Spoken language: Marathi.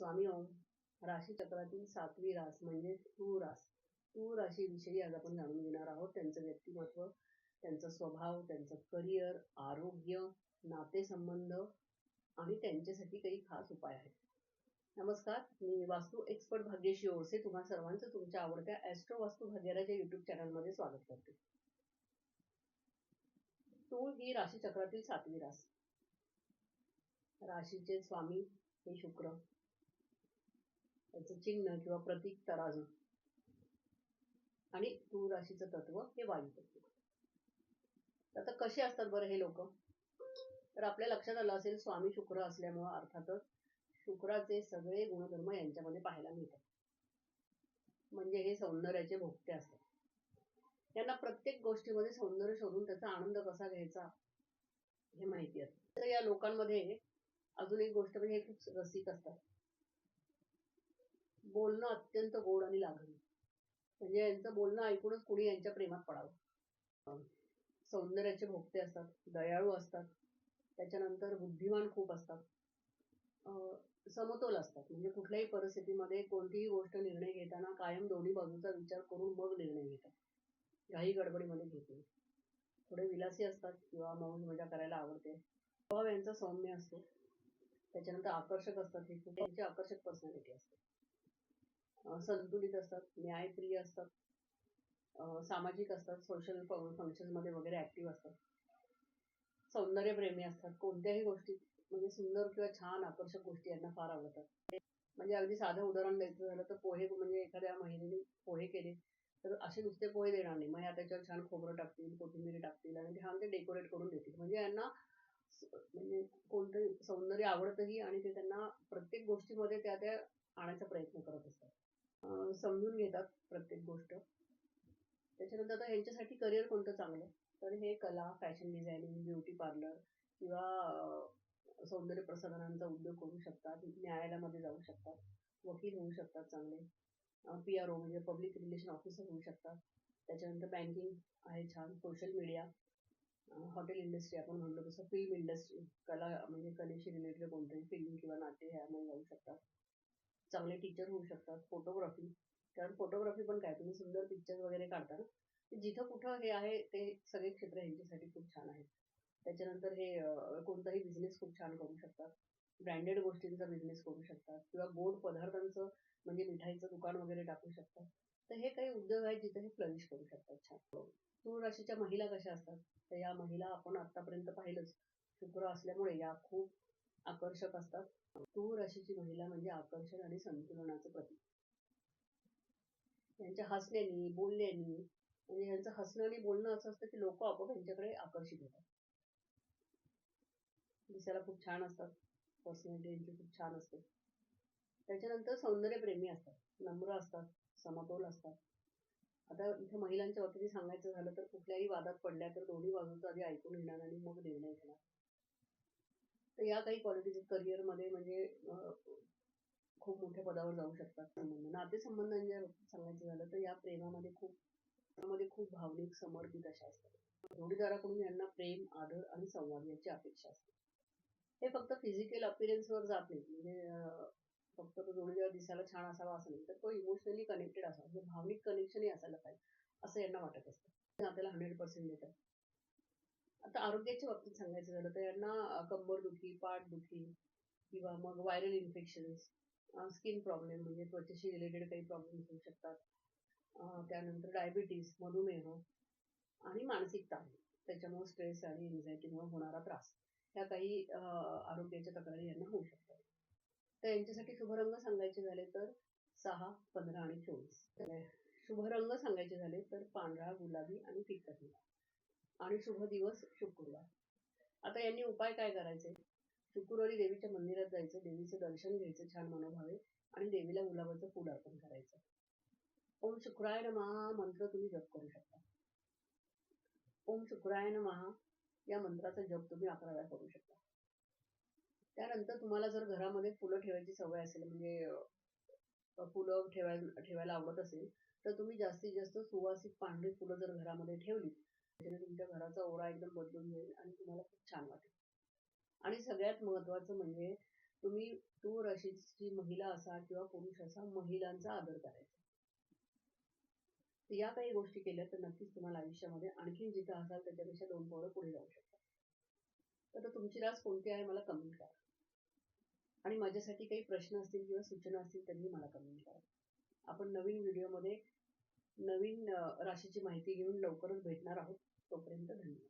स्वामी ओम राशीचक्रातील सातवी रास म्हणजे तू रास. तू राशीविषयी आज आपण जाणून घेणार आहोत. त्यांचं व्यक्तिमत्व त्यांचा स्वभाव त्यांचं करिअर आरोग्य नातेसंबंध आणि त्यांच्यासाठी काही खास उपाय आहेत. नमस्कार मी वास्तू एक्सपर्ट भाग्यशी ओळसे. तुम्हा सर्वांचं तुमच्या आवडत्या ॲस्ट्रो वास्तू भाग्याराच्या युट्यूब चॅनलमध्ये स्वागत करते. तूळ ही राशीचक्रातील सातवी रास. राशीचे स्वामी हे शुक्र. त्याचं चिन्ह किंवा प्रतीक तराजू. आणि तूळ राशीचं तत्व हे वायू तत्व आता कसे असतात बरं हे लोक? तर आपल्या लक्षात आलं असेल स्वामी शुक्र असल्यामुळं अर्थातच शुक्राचे सगळे गुणधर्म यांच्यामध्ये पाहायला मिळतात. म्हणजे हे सौंदर्याचे भोगते असतात. त्यांना प्रत्येक गोष्टीमध्ये सौंदर्य शोधून त्याचा आनंद कसा घ्यायचा हे माहिती असतं. तर या लोकांमध्ये अजून एक गोष्ट म्हणजे हे खूप रसिक असतात. बोलणं अत्यंत गोड आणि लागणी म्हणजे यांचं बोलणं ऐकूनच कुणी यांच्या प्रेमात पडावं. सौंदर्याचे भोगते असतात दयाळू असतात त्याच्यानंतर बुद्धिमान खूप असतात. समतोल असतात. म्हणजे कुठल्याही परिस्थितीमध्ये कोणतीही गोष्ट निर्णय घेताना कायम दोन्ही बाजूचा विचार करून मग निर्णय घेतात. काही गडबडीमध्ये घेत नाही थोडे विलासी असतात किंवा मौज मजा करायला आवडते. स्वभाव यांचा सौम्य असतो. त्याच्यानंतर आकर्षक असतात हे खूप. त्यांची आकर्षक पर्सनॅलिटी असते. संतुलित असतात न्यायप्रिय असतात सामाजिक असतात सोशल फंक्शनमध्ये वगैरे ॲक्टिव्ह असतात. सौंदर्यप्रेमी असतात कोणत्याही गोष्टी म्हणजे सुंदर किंवा छान आकर्षक गोष्टी यांना फार आवडतात. म्हणजे अगदी साधं उदाहरण द्यायचं झालं तर पोहे म्हणजे एखाद्या महिलेने पोहे केले तर असे नुसते पोहे देणार नाही. मग त्याच्यावर छान खोबरं टाकतील कोथिंबीर टाकतील आणि छान ते डेकोरेट करून देतील. म्हणजे यांना म्हणजे कोणतं सौंदर्य आवडतंही आणि ते त्यांना प्रत्येक गोष्टीमध्ये त्या त्या आणायचा प्रयत्न करत असतात. समजून घेतात प्रत्येक गोष्ट. त्याच्यानंतर आता ह्यांच्यासाठी करिअर कोणतं चांगलं? तर हे कला फॅशन डिझायनिंग ब्युटी पार्लर किंवा सौंदर्य प्रसाधनांचा उद्योग करू शकतात न्यायालयामध्ये जाऊ शकतात वकील होऊ शकतात चांगले पी आर ओ म्हणजे पब्लिक रिलेशन ऑफिसर होऊ शकतात. त्याच्यानंतर बँकिंग आहे छान सोशल मीडिया हॉटेल इंडस्ट्री आपण म्हणतो तसं फिल्म इंडस्ट्री कला म्हणजे कलेशी रिलेटेड कोणतंही फिल्म किंवा नाट्य ह्यामध्ये जाऊ शकतात. चांगले टीचर होऊ शकतात फोटोग्राफी कारण फोटोग्राफी पण काय तुम्ही सुंदर पिक्चर वगैरे काढता ना जिथं कुठं हे आहे ते सगळे क्षेत्र ह्यांच्यासाठी खूप छान आहेत. त्याच्यानंतर हे कोणताही बिझनेस खूप छान करू शकतात. ब्रँडेड गोष्टींचा बिझनेस करू शकतात. किंवा गोड पदार्थांचं म्हणजे मिठाईचं दुकान वगैरे टाकू शकतात. तर हे काही उद्योग आहेत जिथे हे फ्लरिश करू शकतात छान. तूळ राशीच्या महिला कशा असतात? तर या महिला आपण आतापर्यंत पाहिलंच. शुक्र असल्यामुळे या खूप आकर्षक असतात. तूळ राशीची महिला म्हणजे आकर्षण आणि संतुलनाचं प्रतीक. यांच्या हसण्याने बोलण्यानी म्हणजे यांचं हसणं आणि बोलणं असं असतं की लोक आपोआप यांच्याकडे आकर्षित होतात. दिसायला खूप छान असतात. पर्सनॅलिटी यांची खूप छान असते. त्याच्यानंतर सौंदर्यप्रेमी असतात. नम्र असतात. समतोल असतात. आता इथं महिलांच्या बाबतीत सांगायचं झालं तर कुठल्याही वादात पडल्या तर दोन्ही बाजूचं आधी ऐकून घेणार आणि मग निर्णय घेणार. तर या काही क्वालिटीज करिअरमध्ये म्हणजे खूप मोठ्या पदावर जाऊ शकतात. संबंध नातेसंबंधांच्या म्हणजे सांगायचं झालं तर या प्रेमामध्ये खूप मध्ये खूप भावनिक समर्पित अशा असतात. जोडीदाराकडून यांना प्रेम आदर आणि संवाद याची अपेक्षा असते. हे फक्त फिजिकल अपिरियन्सवर जात नाही. म्हणजे फक्त तो जोडीदार दिसायला छान असावा असं नाही तर तो इमोशनली कनेक्टेड असावा. म्हणजे भावनिक कनेक्शनही असायला पाहिजे असं यांना वाटत असतं. आपल्याला हंड्रेड पर्सेंट देतात. आता आरोग्याच्या बाबतीत सांगायचं झालं तर यांना कंबर दुखी पाठ दुखी किंवा मग व्हायरल इन्फेक्शन स्किन प्रॉब्लेम म्हणजे त्वचेशी रिलेटेड काही प्रॉब्लेम होऊ शकतात. त्यानंतर डायबिटीस मधुमेह आणि मानसिक ताण त्याच्यामुळे स्ट्रेस आणि एन्झायटीमुळे होणारा त्रास. ह्या काही आरोग्याच्या तक्रारी यांना होऊ शकतात. तर यांच्यासाठी शुभरंग सांगायचे झाले तर सहा पंधरा आणि चोवीस. शुभरंग सांगायचे झाले तर पांढरा गुलाबी आणि फिकट निळा आणि शुभ दिवस शुक्रवार. आता यांनी उपाय काय करायचे? शुक्रवारी देवीच्या मंदिरात जायचं देवीचं दर्शन घ्यायचं छान मनोभावे आणि देवीला गुलाबाचं फूल अर्पण करायचं. ओम शुक्राय महा मंत्र तुम्ही जप करू शकता. ओम शुक्राय महा या मंत्राचा जप तुम्ही अकरा वेळा करू शकता. त्यानंतर तुम्हाला जर घरामध्ये फुलं ठेवायची सवय असेल म्हणजे फुलं ठेवायला ठेवायला आवडत असेल तर तुम्ही जास्तीत जास्त सुवासिक पांढरी फुलं जर घरामध्ये ठेवली त्याने तुमच्या घराचा ओरा एकदम बदलून जाईल आणि तुम्हाला खूप छान वाटेल. आणि सगळ्यात महत्वाचं म्हणजे तुम्ही तू राशीची महिला असा किंवा पुरुष असा महिलांचा आदर करायचा. या काही गोष्टी केल्या तर नक्कीच तुम्हाला आयुष्यामध्ये आणखी जिथं असाल त्याच्यापेक्षा दोन पावलं पुढे जाऊ शकता तर तुमची रास कोणती आहे मला कमेंट करा. आणि माझ्यासाठी काही प्रश्न असतील किंवा सूचना असतील त्यांनी मला कमेंट करा. आपण नवीन व्हिडिओमध्ये नवीन राशीची माहिती घेऊन लवकरच भेटणार आहोत. तोपर्यंत धन्यवाद.